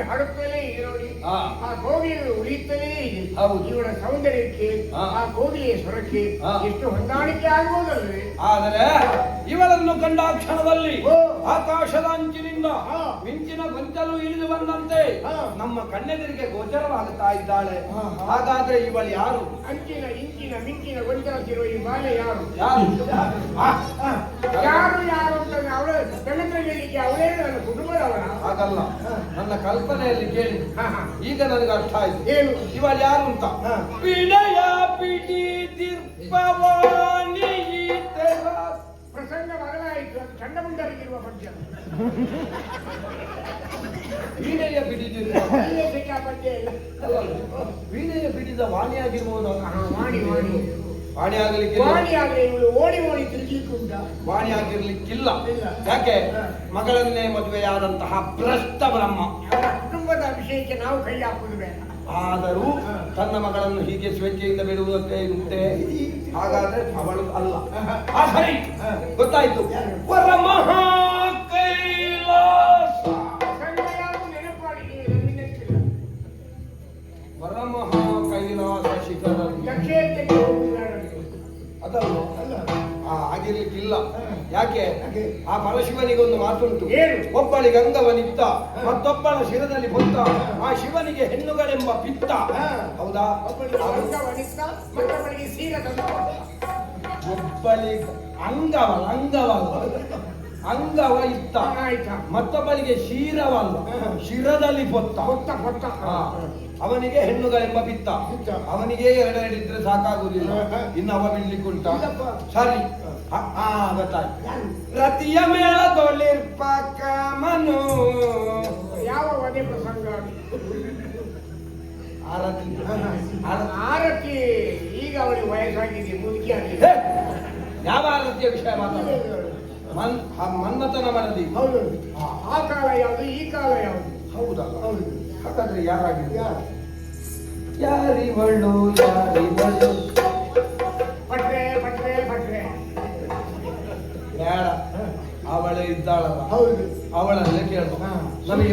ಶ್ರಾವ್ಯವಾಗಿ ಹಾಡುತ್ತಲೇ ಇದೆ ನೋಡಿ ಆ ಗೋವಿಯನ್ನು ಉಳಿಯುತ್ತಲೇ ಇದೆ. ಇವಳ ಸೌಂದರ್ಯಕ್ಕೆ. ಆ ಗೋವಿಯ ಸ್ವರಕ್ಕೆ. ಎಷ್ಟು ಹೊಂದಾಣಿಕೆ ಆಗುವುದಲ್ಲ ಆದರೆ ಇವರನ್ನು ಕಂಡ ಕ್ಷಣದಲ್ಲಿ ಆಕಾಶದ ಅಂಚಿನಿಂದ. ಮಿಂಚಿನ ಗೊಂಚಲು ಇಳಿದು ಬಂದಂತೆ. ನಮ್ಮ ಕಣ್ಣೆದಿರಿಗೆ ಗೋಚರವಾಗುತ್ತಾ ಇದ್ದಾಳೆ. ಹಾಗಾದ್ರೆ ಇವಳು ಯಾರು ಅಂಚಿನ ಇಂಚಿನ ಮಿಂಚಿನ ಗೊಂಚಲುತ್ತಿರುವ ಈ ಬಾಲೆ ಯಾರು ಯಾರು ಯಾರು ಯಾರು ಅಂತ ಅವಳ ಹೇಳಿಕೆ ಅವಳೇ ಹಾಗಲ್ಲ. ನನ್ನ ಕಲ್ಪನೆಯಲ್ಲಿ ಕೇಳಿ. ಈಗ ನನಗೆ ಅರ್ಥ ಆಯ್ತು. ಏನು ಇವಾಗ ಯಾರು ಅಂತ? ಪಿಡಯ ಪಿಡಿ ದಿರ್ಪವಾಣಿ ಪ್ರಸಂಗ ಬದಲಾಯಿತು. ಚಂಡ ಮುಂಡರಿಗಿರುವ ಪದ್ಯ. ವೀಣೆಯ ಬಿಡಿದಿರುವ ವೀಣೆಯ ಬಿಡಿದ ವಾಣಿಯಾಗಿರುವುದು ವಾಣಿ ವಾಣಿ. ವಾಣಿ ಆಗಲಿಕ್ಕೆ ವಾಣಿ ಆದ್ರೆ ಇವಳು ಓಡಿ ಓಡಿ ವಾಣಿ ಆಗಿರ್ಲಿಕ್ಕಿಲ್ಲ ಯಾಕೆ? ಮಗಳನ್ನೇ ಮದುವೆಯಾದಂತಹ ಭ್ರಷ್ಟ ಬ್ರಹ್ಮ. ಅವರ ಕುಟುಂಬದ ವಿಷಯಕ್ಕೆ ನಾವು ಕೈ ಹಾಕುವುದು ಬೇಡ. ಆದರೂ ತನ್ನ ಮಗಳನ್ನು ಹೀಗೆ ಸ್ವೇಚ್ಛೆಯಿಂದ ಬಿಡುವುದಕ್ಕೆ ಇರುತ್ತೆ ಹಾಗಾದ್ರೆ ಅವಳು ಅಲ್ಲ. ಆ ಸರಿ. ಗೊತ್ತಾಯ್ತು. ಮಹಾ ಪರಮಹಾ ಯಾಕೆ? ಆ ಪರಶಿವನಿಗೆ ಒಂದು ಮಾತುಂಟು. ಏನು? ಒಬ್ಬಳಿಗೆ ಅಂಗವನಿತ್ತ ನಿತ್ತ ಮತ್ತೊಬ್ಬಳ ಶಿರದಲ್ಲಿ ಬೊತ್ತ ಆ ಶಿವನಿಗೆ ಹೆಣ್ಣುಗಳೆಂಬ ಪಿತ್ತ. ಹೌದಾ? ಒಬ್ಬಳಿಗೆ ಅಂಗವ ಅಂಗವಲ್ಲ ಅಂಗವ ಇತ್ತ. ಮತ್ತೊಬ್ಬನಿಗೆ ಮತ್ತೊಬ್ಬಳಿಗೆ ಶಿರವಲ್ಲ ಶಿರದಲ್ಲಿ ಹೊತ್ತ. ಹಾ. ಅವನಿಗೆ ಹೆಣ್ಣುಗಳೆಂಬ ಬಿತ್ತ. ಅವನಿಗೆ ಎರಡೆರಡಿದ್ರೆ ಸಾಕಾಗುವುದಿಲ್ಲ. ಇನ್ನು ಅವ ಬಿಡ್ಲಿಕ್ಕುಂಟ. ಸರಿ. ಯಾರು? ರತಿಯ ಮೇಳದೊಳಿರ್ಪ ಮನು. ಯಾವ ವಧೆ ಪ್ರಸಂಗ ಆರತಿ. ಆರ- ಆರತಿ. ಈಗ ಅವಳಿಗೆ ವಯಸ್ಸಾಗಿದೆ ಮುದುಕಿ ಆಗಿದೆ. ಯಾವ ಆರತಿಯ ವಿಷಯ ಮಾತಾಡ? ಮನ್ ಮನ್ಮತನ ಮನದಿ ಹೌದು ಆ ಕಾಲ ಯಾವುದು ಈ ಕಾಲ ಯಾವುದು? ಹೌದಲ್ಲ ಹೌದು. ಹಾಗಾದ್ರೆ ಯಾರಾಗಿದೆ ಬಳ್ಳು ಯಾರಿವಳು ಯಾರಿವಳು? ಬೇಡ. ಅವಳೇ ಇದ್ದಾಳಲ್ಲ. ಹೌದು. ಅವಳನ್ನ ಕೇಳು ಹಾ. ನಮಗೆ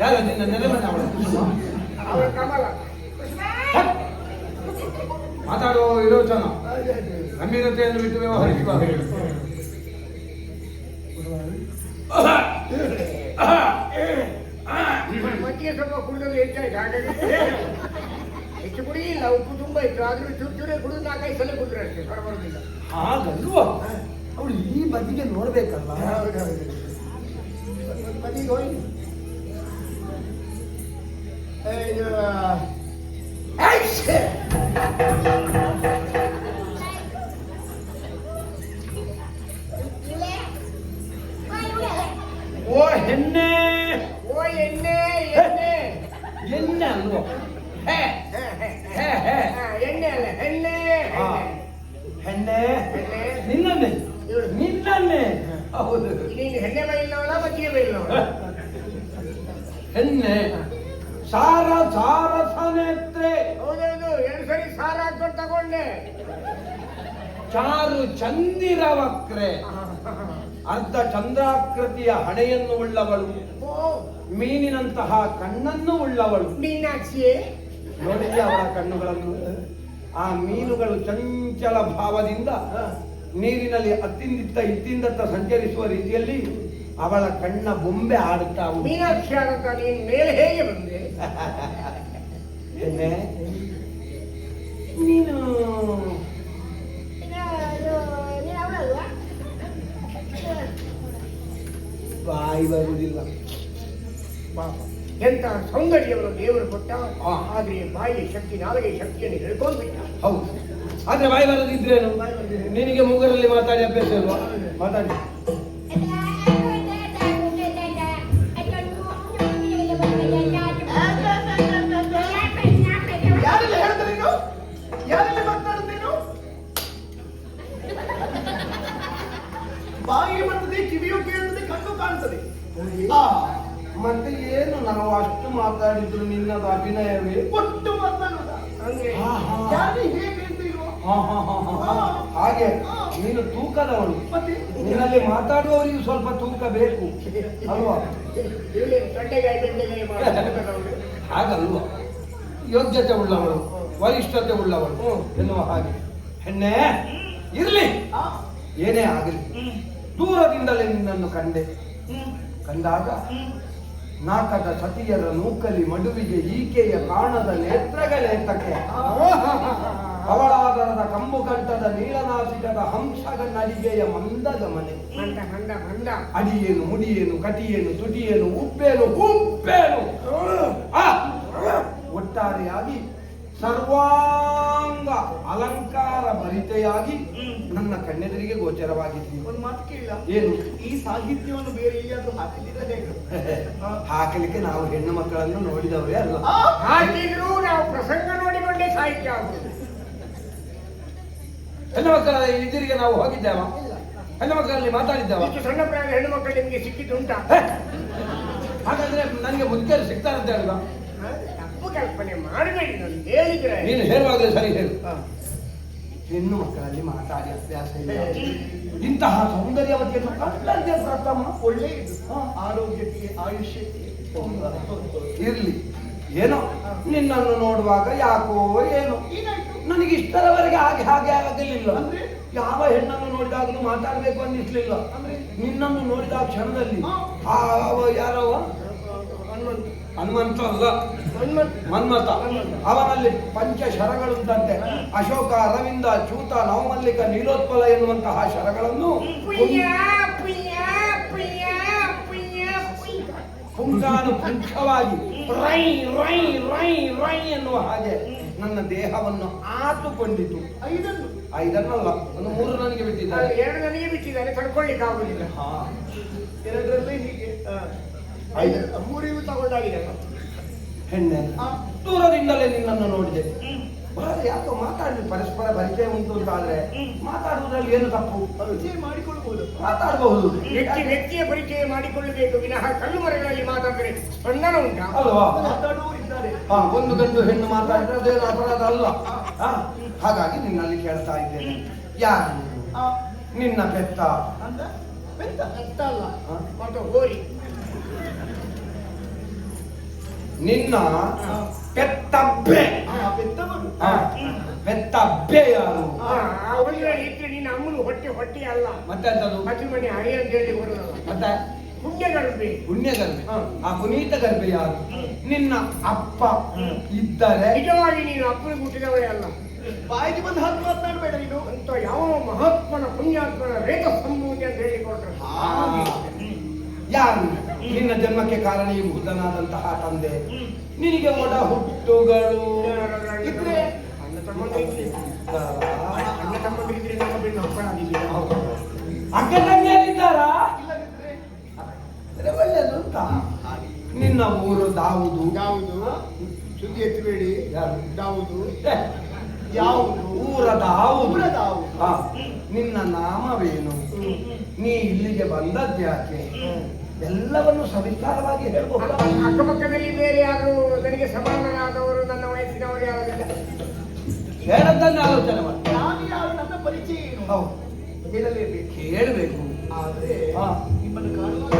ಯಾರು ನಿನ್ನ ನೆಲೆ ಮನೆ ಅವಳು? ಅವಳ ಕಮಲ. ಕುಸುಮ? ಮಾತಾಡುವ ವಿರೋಚನ ಗಂಭೀರತೆಯನ್ನು ಬಿಟ್ಟು ವ್ಯವಹರಿಸುವ. ಸ್ವಲ್ಪ ಕುಡಿದದ್ದು ಹೆಚ್ಚಾಯ್ತು. ಹಾಗಾಗಿ ಹೆಚ್ಚು ಕುಡಿ ಇಲ್ಲ ಉಪ್ಪು ತುಂಬಾ ಇತ್ತು. ಆದ್ರೂ ಚುರು ಚೂರೇ ಕುಡಿದು ನಾಲ್ಕೈದು ಸಲ ಕುಡಿದ್ರೆ ಅಷ್ಟೇ. ಹೊರ ಬರೋದಿಲ್ಲ ಹಾಗಲ್ವಾ? ಅವಳು ಈ ಬದಿಗೆ ನೋಡ್ಬೇಕಲ್ಲ ಬದಿಗೆ ಹೋಗಿ! ಓ ಹೆಣ್ಣೆ ಓ ಎಣ್ಣೆ ಎಣ್ಣೆ ಎಣ್ಣೆ ಅಲ್ವಾ ಹೇ ಹೇ, ಹೇ, ಹೇ, ಹೇ. ಹಾ, ಎಣ್ಣೆ ಅಲ್ಲ ಎಣ್ಣೆ ಹಾ. ಎಣ್ಣೆ. ಹೆಣ್ಣೆ ಎಣ್ಣೆ. ನಿನ್ನನ್ನೇ ಇವಳು. ನಿನ್ನನ್ನೇ ಹೌದು ನೀನು ಹೆಣ್ಣೆ ಬೈಲ್ನವಳ ಮಜ್ಜಿಗೆ ಬೈಲ್ನವಳ ಹೆಣ್ಣೆ ಸಾರ ಸಾರ ಸನೇತ್ರೆ ಹೌದೌದು ಎರಡು ಸರಿ ಸಾರ ಹಾಕೊಂಡು ತಗೊಂಡೆ. ಚಾರು ಚಂದಿರ ವಕ್ರೆ ಅರ್ಧ ಚಂದ್ರಾಕೃತಿಯ ಹಣೆಯನ್ನು ಉಳ್ಳವಳು. ಮೀನಿನಂತಹ ಕಣ್ಣನ್ನು ಉಳ್ಳವಳು. ಮೀನಾಕ್ಷಿಯೇ. ನೋಡಿದ್ಯಾ ಅವರ ಕಣ್ಣುಗಳನ್ನು. ಆ ಮೀನುಗಳು ಚಂಚಲ ಭಾವದಿಂದ ನೀರಿನಲ್ಲಿ ಅತ್ತಿಂದಿತ್ತ ಇತ್ತಿಂದತ್ತ ಸಂಚರಿಸುವ ರೀತಿಯಲ್ಲಿ ಅವಳ ಕಣ್ಣ ಬೊಂಬೆ ಆಡುತ್ತಾ ಮೀನಾಕ್ಷಿ ಆಗತ್ತ ನೀನು ಮೇಲೆ ಹೇಗೆ ಬಂದೆ? ನೀನು ಬಾಯಿ ಬರುವುದಿಲ್ಲ. ಪಾಪ. ಎಂತ ಸೌಂದರ್ಯವನ್ನು ದೇವರು ಕೊಟ್ಟ. ಆದ್ರೆ ಬಾಯಿಯ ಶಕ್ತಿ ನಾಲಿಗೆ ಶಕ್ತಿಯನ್ನು ಹೇಳ್ಕೊಂಡ್ಬಿಟ್ಟ ಹೌದು. ಆದ್ರೆ ಬಾಯಿ ಬರದಿದ್ರೇನು? ನಿನಗೆ ಮೂಗರಲ್ಲಿ ಮಾತಾಡಿ ಅಭ್ಯಾಸ ಮಾತಾಡಿ. ಆ, ಮತ್ತೆ ಏನು? ನಾವು ಅಷ್ಟು ಮಾತಾಡಿದ್ರು ನಿನ್ನದು ಅಭಿನಯವೇ? ಒಟ್ಟು ಮಾತಾಡುದ. ಯಾರು ಹೇಗೆ ಹಾ. ಹಾಗೆ ನೀನು ತೂಕದವಳು. ಮತ್ತೆ? ನಿನ್ನಲ್ಲಿ ಮಾತಾಡುವವರಿಗೂ ಸ್ವಲ್ಪ ತೂಕ ಬೇಕು. ಅಲ್ವಾ? ಇಲ್ಲಿ ಹಾಗಲ್ವಾ? ಯೋಗ್ಯತೆ ಉಳ್ಳವಳು ವರಿಷ್ಠತೆ ಉಳ್ಳವಳು. ಎನ್ನುವ ಹಾಗೆ. ಹೆಣ್ಣೆ ಇರ್ಲಿ. ಆ, ಏನೇ ಆಗಲಿ. ದೂರದಿಂದಲೇ ನಿನ್ನನ್ನು ಕಂಡೆ. ಕಂಡಾಗ ನಾಕದ ಸತಿಯರ ನೂಕಲಿ ಮಡುವಿಗೆ ಈಕೆಯ ಕಾಣದ ನೇತ್ರಗಳೇತಕ್ಕೆ. ಅವಳಾದರದ ಕಂಬು ಕಂಠದ ನೀಳನಾಸಿಕದ ಹಂಸದ ನಡಿಗೆಯ ಮಂದ ಮನೆ ಅಡಿಯೇನು ಮುಡಿಯೇನು ಕಟಿಯೇನು ತುಟಿಯೇನು ಉಪ್ಪೇನು ಉಪ್ಪೇನು! ಒಟ್ಟಾರೆಯಾಗಿ ಸರ್ವಾಂಗ ಅಲಂಕಾರ ಭರಿತೆಯಾಗಿ ನನ್ನ ಕಣ್ಣೆದುರಿಗೆ ಗೋಚರವಾಗಿದ್ದೀನಿ. ಒಂದು ಮಾತು ಕೇಳ. ಏನು? ಈ ಸಾಹಿತ್ಯವನ್ನು ಬೇರೆ ಎಲ್ಲಿಯಾದ್ರೂ ಹಾಕಲಿಲ್ಲ ಹೇಗೆ? ಹಾಕಲಿಕ್ಕೆ ನಾವು ಹೆಣ್ಣು ಮಕ್ಕಳನ್ನು ನೋಡಿದವರೇ ಅಲ್ಲ. ಹಾಕಿದ್ರು ನಾವು ಪ್ರಸಂಗ ನೋಡಿಕೊಂಡೇ ಸಾಹಿತ್ಯ ಹೆಣ್ಣು ಮಕ್ಕಳ ಇದರಿಗೆ ನಾವು ಹೋಗಿದ್ದೇವ? ಹೆಣ್ಣು ಮಕ್ಕಳಲ್ಲಿ ಮಾತಾಡಿದ್ದೇವ? ಸಣ್ಣ ಪ್ರಾಯ ಹೆಣ್ಣು ಮಕ್ಕಳು ನಿಮಗೆ ಸಿಕ್ಕಿದ್ದು ಉಂಟಾ ಹಾಗಾದ್ರೆ ನನಗೆ ಮುದುಕರು ಸಿಗ್ತಾರಂತೆ ಅಲ್ವಾ ಹ? ತಪ್ಪು ಕಲ್ಪನೆ ಮಾಡಬೇಡಿ ನಾನು ಹೇಳಿದ್ರೆ. ನೀನು ಹೇಳುವಾಗಲೇ ಸರಿ ಹೇಳು. ಹ. ಹೆಣ್ಣು ಮಕ್ಕಳಲ್ಲಿ ಮಾತಾಡಿ ಅಭ್ಯಾಸ ಇಲ್ಲ. ಇಂತಹ ಸೌಂದರ್ಯವತಿಯನ್ನು ಕಂಡಂತೆ ಪ್ರಥಮ ಒಳ್ಳೆಯದು ಆರೋಗ್ಯಕ್ಕೆ ಆಯುಷ್ಯಕ್ಕೆ ಇರ್ಲಿ. ಏನೋ ನಿನ್ನನ್ನು ನೋಡುವಾಗ ಯಾಕೋ ಏನೋ. ನನಗೆ ಇಷ್ಟರವರೆಗೆ ಹಾಗೆ ಹಾಗೆ ಆಗಲಿಲ್ಲ ಅಂದ್ರೆ? ಯಾವ ಹೆಣ್ಣನ್ನು ನೋಡಿದಾಗಲೂ ಮಾತಾಡಬೇಕು ಅನ್ನಿಸ್ಲಿಲ್ಲ. ಅಂದ್ರೆ? ನಿನ್ನನ್ನು ನೋಡಿದ ಕ್ಷಣದಲ್ಲಿ. ಆ ಯಾರವ ಹನುಮಂತ. ಅಲ್ಲ. ಮನ್ಮತ. ಅವನಲ್ಲಿ ಪಂಚ ಶರಗಳುಂಟಂತೆ. ಅಶೋಕ ಅರವಿಂದ ಚೂತ ನವಮಲ್ಲಿಕ ನೀಲೋತ್ಪಲ ಎನ್ನುವಂತಹ ಶರಗಳನ್ನು ಪುಂಖಾನು ಪುಂಖವಾಗಿ ರೈ ರೈ ರೈ ರೈ ಎನ್ನುವ ಹಾಗೆ ನನ್ನ ದೇಹವನ್ನು ಆತುಕೊಂಡಿತು. ಐದನ್ನು. ಐದನ್ನಲ್ಲ ಒಂದು ಮೂರು ನನಗೆ ಬಿಟ್ಟಿದ್ದಾರೆ. ಎರಡು ನನಗೆ ಬಿಟ್ಟಿದ್ದಾರೆ ತಡ್ಕೊಳ್ಳಿಕ್ಕೆ ಆಗುದಿಲ್ಲ ಹಾ. ಎರಡರಲ್ಲಿ ಹೀಗೆ ಮೂರಿಗೂ ತಗೊಂಡಾಗಿದೆ. ಹೆಣ್ಣೆ. ಆ, ದೂರದಿಂದಲೇ ನಿನ್ನನ್ನು ನೋಡಿದೆ. ಬಹಳ ಯಾಕೋ ಮಾತಾಡಲಿ ಪರಸ್ಪರ ಪರಿಚಯ ಉಂಟು ಅಂತ ಆದ್ರೆ ಮಾತಾಡುವುದ್ರಲ್ಲಿ ಏನು ತಪ್ಪು? ಪರಿಚಯ ಮಾಡಿಕೊಳ್ಬಹುದು ಮಾತಾಡಬಹುದು. ವ್ಯಕ್ತಿ ವ್ಯಕ್ತಿಯ ಪರಿಚಯ ಮಾಡಿಕೊಳ್ಳಬೇಕು. ವಿನಃ ಕಲ್ಲು ಮರಗಳಲ್ಲಿ ಮಾತಾಡಿದ್ರೆ ಸ್ಪಂದನ ಉಂಟಾ? ಅಲ್ವಾ? ಹಾ, ಒಂದು ಗಂಡು ಹೆಣ್ಣು ಮಾತಾಡಿದ್ರೆ ಅದೇನು ಅಪರಾಧ ಅಲ್ಲ. ಹಾ, ಹಾಗಾಗಿ ನಿನ್ನಲ್ಲಿ ಕೇಳ್ತಾ ಇದ್ದೇನೆ. ಯಾರು? ಆ, ನಿನ್ನ ಬೆತ್ತ ಅಂತ ಬೆತ್ತ ಅರ್ಥ ಅಲ್ಲ? ಮತ್ತು ಹೋರಿ. ನಿನ್ನ ಪೆತ್ತಬ್ಬೆ ಪೆತ್ತಬ್ಬೆ ಯಾರು? ಹುಡುಗಿಯಲ್ಲಿ ಇದ್ರೆ ನಿನ್ನ ಅಮ್ಮನ ಹೊಟ್ಟೆ ಹೊಟ್ಟೆ ಅಲ್ಲ. ಮತ್ತೆ ಅಂತದು ಮದುವೆ ಮನೆ ಹಳಿ ಅಂತ ಹೇಳಿ ಬರುದಲ್ಲ ಮತ್ತೆ ಪುಣ್ಯ ಗರ್ಭೆ. ಹಾ. ಆ ಪುನೀತ ಗರ್ಭೆ ಯಾರು? ನಿನ್ನ ಅಪ್ಪ ಇದ್ದರೆ. ನಿಜವಾಗಿ ನೀನು ಅಪ್ಪನ ಹುಟ್ಟಿದವರೇ ಅಲ್ಲ. ಬಾಯಿಗೆ ಬಂದು ಹತ್ತು ಮಾತನಾಡಬೇಡ ನೀನು. ಅಂತ ಯಾವ ಮಹಾತ್ಮನ ಪುಣ್ಯಾತ್ಮನ ರೇಖ ಸಂಭೂತಿ ಅಂತ ಹೇಳಿಕೊಟ್ರೆ. ಯಾರು? ನಿನ್ನ ಜನ್ಮಕ್ಕೆ ಕಾರಣ ಈ ಬುದ್ಧನಾದಂತಹ ತಂದೆ. ನಿನಗೆ ಒಡ ಹುಟ್ಟುಗಳು. ಇದ್ರೆ ಅಕ್ಕ ತಂಗಿಯರಿದ್ದಾರಾ ಒಳ್ಳೆಯದು ಅಂತ. ನಿನ್ನ ಊರು ದಾವುದು. ಯಾವುದು ಸುದ್ದಿ ಎತ್ತಬೇಡಿ. ದಾವುದು? ಯಾವುದು? ಊರ ದಾವು ಊರ. ನಿನ್ನ ನಾಮವೇನು? ನೀ ಇಲ್ಲಿಗೆ ಬಂದದ್ದು ಯಾಕೆ? ಎಲ್ಲವನ್ನು ಸವಿಸ್ತಾರವಾಗಿ ಹೇಳ್ಬೋದು ಅಕ್ಕಪಕ್ಕದಲ್ಲಿ ಬೇರೆ ಯಾರು ನನಗೆ ಸಮಾನರಾದವರು ನನ್ನ ವಯಸ್ಸಿನವರು ಯಾರಿಲ್ಲ ಹೇಳದ್ದನ್ನು ಆಲೋಚನೆ ಮಾಡಿ. ನಾನು ಯಾರು? ನನ್ನ ಪರಿಚಯ ಏನು? ಹೌದು. ಹೇಳಲೇಬೇಕು ಕೇಳಬೇಕು. ಆದ್ರೆ. ನಿಮ್ಮನ್ನು ಕಾಣುವ